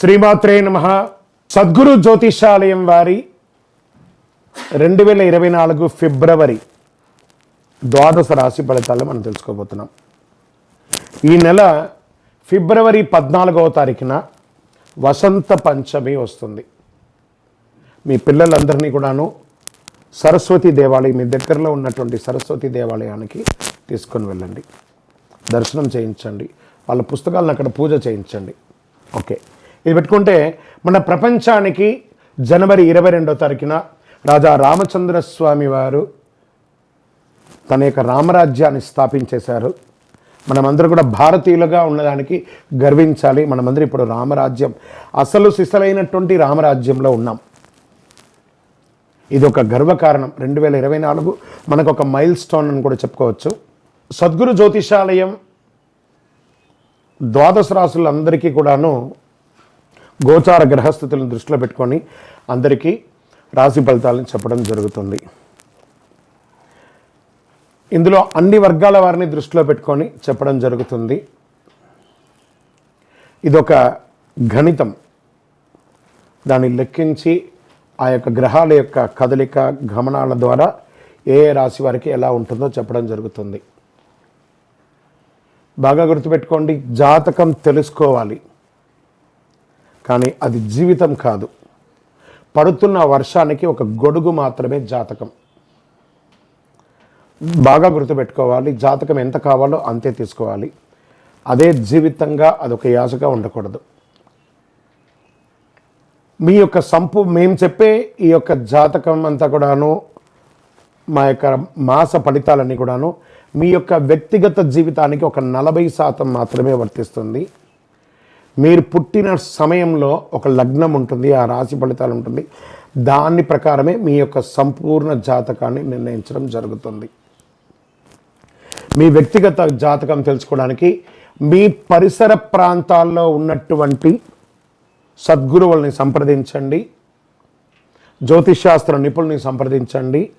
శ్రీమాత్రే నమ. సద్గురు జ్యోతిషాలయం వారి రెండు వేల ఇరవై నాలుగు ఫిబ్రవరి ద్వాదశ రాశి ఫలితాలు మనం తెలుసుకోబోతున్నాం. ఈ నెల ఫిబ్రవరి పద్నాలుగవ తారీఖున వసంత పంచమి వస్తుంది. మీ పిల్లలందరినీ కూడాను సరస్వతి దేవాలయం మీ దగ్గరలో ఉన్నటువంటి సరస్వతి దేవాలయానికి తీసుకొని వెళ్ళండి. దర్శనం చేయించండి. వాళ్ళ పుస్తకాలను అక్కడ పూజ చేయించండి. ఓకే. ఇది పెట్టుకుంటే మన ప్రపంచానికి జనవరి ఇరవై రెండో తారీఖున రాజా రామచంద్ర స్వామి వారు తన యొక్క రామరాజ్యాన్ని స్థాపించేశారు. మనమందరూ కూడా భారతీయులుగా ఉన్నదానికి గర్వించాలి. మనమందరం ఇప్పుడు రామరాజ్యం అసలు సిసలైనటువంటి రామరాజ్యంలో ఉన్నాం. ఇది ఒక గర్వకారణం. రెండు వేల ఇరవై నాలుగు మనకు ఒక మైల్ స్టోన్ అని కూడా చెప్పుకోవచ్చు. సద్గురు జ్యోతిషాలయం ద్వాదశ రాసులందరికీ కూడాను గోచార గ్రహస్థితులను దృష్టిలో పెట్టుకొని అందరికీ రాశి ఫలితాలను చెప్పడం జరుగుతుంది. ఇందులో అన్ని వర్గాల వారిని దృష్టిలో పెట్టుకొని చెప్పడం జరుగుతుంది. ఇదొక గణితం. దాన్ని లెక్కించి ఆ యొక్క గ్రహాల యొక్క కదలిక గమనాల ద్వారా ఏ ఏ రాశి వారికి ఎలా ఉంటుందో చెప్పడం జరుగుతుంది. బాగా గుర్తుపెట్టుకోండి జాతకం తెలుసుకోవాలి. కానీ అది జీవితం కాదు. పడుతున్న వర్షానికి ఒక గొడుగు మాత్రమే జాతకం. బాగా గుర్తుపెట్టుకోవాలి జాతకం ఎంత కావాలో అంతే తీసుకోవాలి. అదే జీవితంగా అదొక యాసగా ఉండకూడదు. మీ యొక్క సంపు మేము చెప్పే ఈ యొక్క జాతకం అంతా కూడాను మా యొక్క మాస ఫలితాలన్నీ కూడాను మీ యొక్క వ్యక్తిగత జీవితానికి ఒక నలభై శాతం మాత్రమే వర్తిస్తుంది. మీరు పుట్టిన సమయంలో ఒక లగ్నం ఉంటుంది ఆ రాశి ఫలితాలు ఉంటుంది. దాని ప్రకారమే మీ యొక్క సంపూర్ణ జాతకాన్ని నిర్ణయించడం జరుగుతుంది. మీ వ్యక్తిగత జాతకం తెలుసుకోవడానికి మీ పరిసర ప్రాంతాల్లో ఉన్నటువంటి సద్గురువుల్ని సంప్రదించండి. జ్యోతిషాస్త్ర నిపుణుల్ని సంప్రదించండి.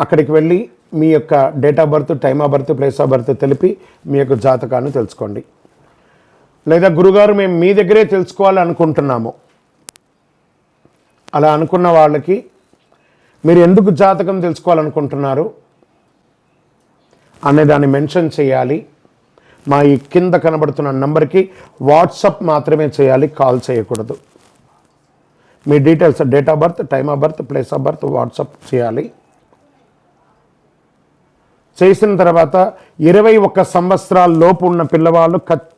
అక్కడికి వెళ్ళి మీ యొక్క date of birth time of birth place of birth తెలిపి మీ యొక్క జాతకాన్ని తెలుసుకోండి. లేదా గురుగారు మేము మీ దగ్గరే తెలుసుకోవాలి అనుకుంటున్నాము. అలా అనుకున్న వాళ్ళకి మీరు ఎందుకు జాతకం తెలుసుకోవాలనుకుంటున్నారు? అనే దాన్ని మెన్షన్ చేయాలి. మా ఈ కింద కనబడుతున్న నెంబర్కి వాట్సప్ మాత్రమే చేయాలి కాల్ చేయకూడదు. మీ details date of birth time of birth place of birth WhatsApp చేయాలి. చేసిన తర్వాత ఇరవై ఒక్క సంవత్సరాల లోపు ఉన్న పిల్లవాళ్ళు ఖచ్చితంగా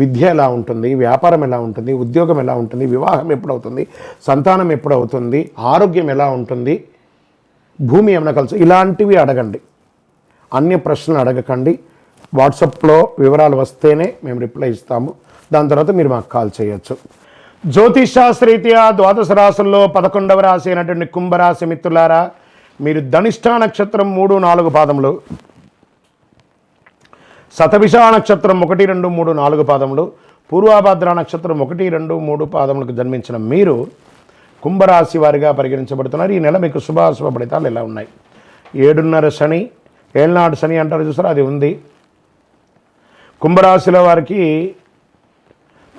విద్య ఎలా ఉంటుంది వ్యాపారం ఎలా ఉంటుంది ఉద్యోగం ఎలా ఉంటుంది వివాహం ఎప్పుడవుతుంది సంతానం ఎప్పుడవుతుంది ఆరోగ్యం ఎలా ఉంటుంది భూమి ఏమైనా కలిసి ఇలాంటివి అడగండి. అన్ని ప్రశ్నలు అడగకండి. వాట్సాప్లో వివరాలు వస్తేనే మేము రిప్లై ఇస్తాము. దాని తర్వాత మీరు మాకు కాల్ చేయొచ్చు. జ్యోతిషాస్త్రీత్యా ద్వాదశ రాశుల్లో పదకొండవ రాశి అయినటువంటి కుంభరాశి మిత్రులారా మీరు ధనిష్ఠా నక్షత్రం మూడు నాలుగు పాదములు శతభిషా నక్షత్రం ఒకటి రెండు మూడు నాలుగు పాదములు. పూర్వాభద్ర నక్షత్రం ఒకటి రెండు మూడు పాదములకు జన్మించిన మీరు కుంభరాశి వారిగా పరిగణించబడుతున్నారు. ఈ నెల మీకు శుభాశుభ ఫలితాలు ఎలా ఉన్నాయి? ఏడున్నర శని ఏళ్ళనాడు శని అంటారు చూసారా? అది ఉంది. కుంభరాశిలో వారికి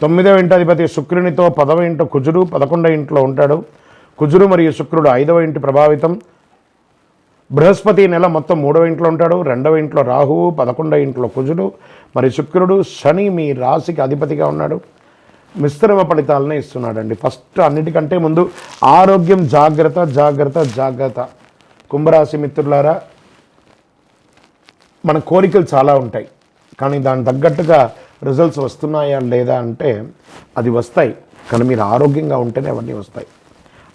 తొమ్మిదవ ఇంటి అధిపతి శుక్రునితో పదవ ఇంట కుజుడు పదకొండవ ఇంట్లో ఉంటాడు. కుజుడు మరియు శుక్రుడు ఐదవ ఇంటి ప్రభావితం. బృహస్పతి నెల మొత్తం మూడవ ఇంట్లో ఉంటాడు రెండవ ఇంట్లో రాహువు పదకొండవ ఇంట్లో కుజుడు మరి శుక్రుడు శని మీ రాశికి అధిపతిగా ఉన్నాడు. మిశ్రమ ఫలితాలనే ఇస్తున్నాడండి. ఫస్ట్ అన్నిటికంటే ముందు ఆరోగ్యం జాగ్రత్త జాగ్రత్త జాగ్రత్త. కుంభరాశి మిత్రులారా మన కోరికలు చాలా ఉంటాయి. కానీ దాని తగ్గట్టుగా రిజల్ట్స్ వస్తున్నాయా లేదా అంటే అది వస్తాయి. కానీ మీరు ఆరోగ్యంగా ఉంటేనే అవన్నీ వస్తాయి.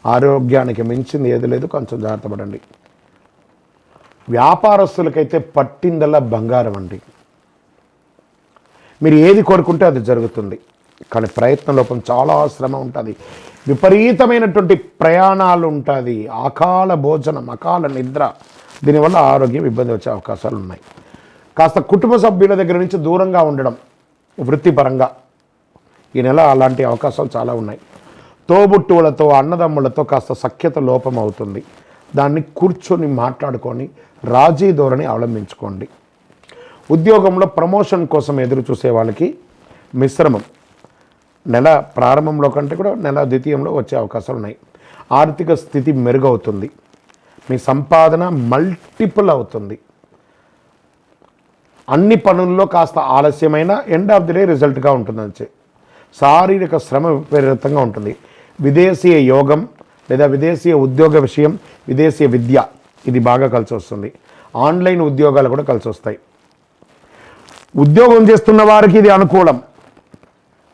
ఆరోగ్యానికి మించింది ఏది లేదు. కొంచెం జాగ్రత్త పడండి. వ్యాపారస్తులకైతే పట్టిందల్లా బంగారం అండి. మీరు ఏది కోరుకుంటే అది జరుగుతుంది. కానీ ప్రయత్న లోపం చాలా శ్రమ ఉంటుంది. విపరీతమైనటువంటి ప్రయాణాలు ఉంటుంది. అకాల భోజనం అకాల నిద్ర. దీనివల్ల ఆరోగ్యం ఇబ్బంది వచ్చే అవకాశాలు ఉన్నాయి. కాస్త కుటుంబ సభ్యుల దగ్గర నుంచి దూరంగా ఉండడం వృత్తిపరంగా ఈ నెల అలాంటి అవకాశాలు చాలా ఉన్నాయి. తోబుట్టువులతో అన్నదమ్ములతో కాస్త సఖ్యత లోపం అవుతుంది. దాన్ని కూర్చొని మాట్లాడుకొని రాజీ ధోరణి అవలంబించుకోండి. ఉద్యోగంలో ప్రమోషన్ కోసం ఎదురు చూసే వాళ్ళకి మిశ్రమం. నెల ప్రారంభంలో కంటే కూడా నెల ద్వితీయంలో వచ్చే అవకాశాలు ఉన్నాయి. ఆర్థిక స్థితి మెరుగవుతుంది. మీ సంపాదన మల్టిపుల్ అవుతుంది. అన్ని పనుల్లో కాస్త ఆలస్యమైన ఎండ్ ఆఫ్ ది డే రిజల్ట్గా ఉంటుందని శారీరక శ్రమ విపరీతంగా ఉంటుంది. విదేశీయ యోగం లేదా విదేశీయ ఉద్యోగ విషయం విదేశీయ విద్య ఇది బాగా కలిసి వస్తుంది. ఆన్లైన్ ఉద్యోగాలు కూడా కలిసి వస్తాయి. ఉద్యోగం చేస్తున్న వారికి ఇది అనుకూలం.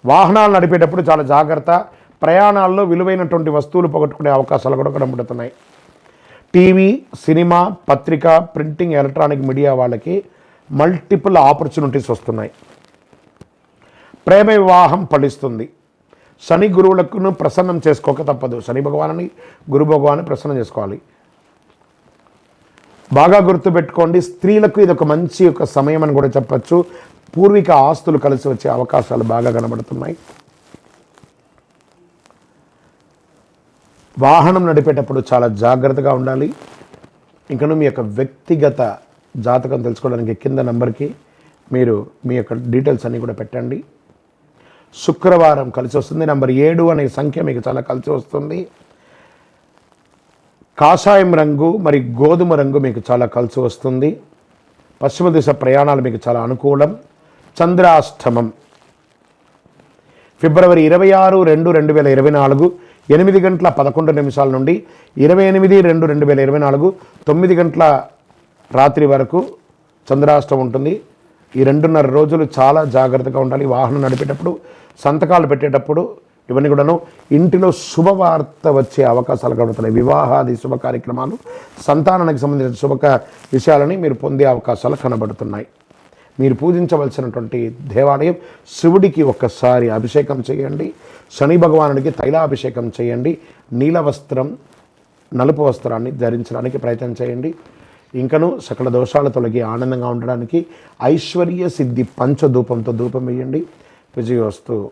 వాహనాలు నడిపేటప్పుడు చాలా జాగ్రత్త. ప్రయాణాల్లో విలువైనటువంటి వస్తువులు పోగొట్టుకునే అవకాశాలు కూడా కనబడుతున్నాయి. టీవీ సినిమా పత్రిక ప్రింటింగ్ ఎలక్ట్రానిక్ మీడియా వాళ్ళకి మల్టిపుల్ ఆపర్చునిటీస్ వస్తున్నాయి. ప్రేమ వివాహం ఫలిస్తుంది. శని గురువులకు ప్రసన్నం చేసుకోక తప్పదు. శని భగవాన్ని గురు భగవాన్ని ప్రసన్నం చేసుకోవాలి. బాగా గుర్తుపెట్టుకోండి స్త్రీలకు ఇది ఒక మంచి ఒక సమయం అని కూడా చెప్పచ్చు. పూర్వీక ఆస్తులు కలిసి వచ్చే అవకాశాలు బాగా కనబడుతున్నాయి. వాహనం నడిపేటప్పుడు చాలా జాగ్రత్తగా ఉండాలి. ఇంకను మీ యొక్క వ్యక్తిగత జాతకం తెలుసుకోవడానికి కింద నంబర్కి మీరు మీ యొక్క డీటెయిల్స్ అన్నీ కూడా పెట్టండి. శుక్రవారం కలిసి వస్తుంది. నెంబర్ ఏడు అనే సంఖ్య మీకు చాలా కలిసి వస్తుంది. కాషాయం రంగు మరి గోధుమ రంగు మీకు చాలా కలిసి వస్తుంది. పశ్చిమ దిశ ప్రయాణాలు మీకు చాలా అనుకూలం. చంద్రాష్టమం. ఫిబ్రవరి ఇరవై ఆరు రెండు రెండు వేల ఇరవై నాలుగు ఎనిమిది గంటల పదకొండు నిమిషాల నుండి ఇరవై ఎనిమిది రెండు రెండు వేల ఇరవై నాలుగు తొమ్మిది గంటల రాత్రి వరకు చంద్రాష్టం ఉంటుంది. ఈ రెండున్నర రోజులు చాలా జాగ్రత్తగా ఉండాలి. వాహనం నడిపేటప్పుడు సంతకాలు పెట్టేటప్పుడు ఇవన్నీ కూడాను ఇంటిలో శుభవార్త వచ్చే అవకాశాలు కలుగుతున్నాయి వివాహాది శుభ కార్యక్రమాలు సంతానానికి సంబంధించిన శుభ విషయాలని మీరు పొందే అవకాశాలు కనబడుతున్నాయి. మీరు పూజించవలసినటువంటి దేవాలయం శివుడికి ఒక్కసారి అభిషేకం చేయండి. శని భగవానుడికి తైలాభిషేకం చేయండి. నీల వస్త్రం నలుపు వస్త్రాన్ని ధరించడానికి ప్రయత్నం చేయండి. ఇంకను సకల దోషాలు తొలగి ఆనందంగా ఉండడానికి ఐశ్వర్య సిద్ధి పంచధూపంతో ధూపం వేయండి. విజయోస్తు